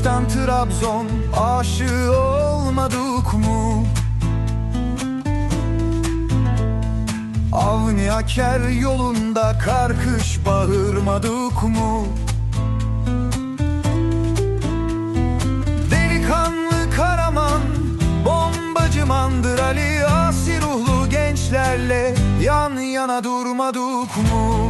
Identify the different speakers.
Speaker 1: Beşiktaş'tan Trabzon aşığı olmadık mu? Avni Aker yolunda karkış bağırmadık mu? Delikanlı Karaman, bombacı Mandır Ali Asi ruhlu gençlerle yan yana durmadık mu?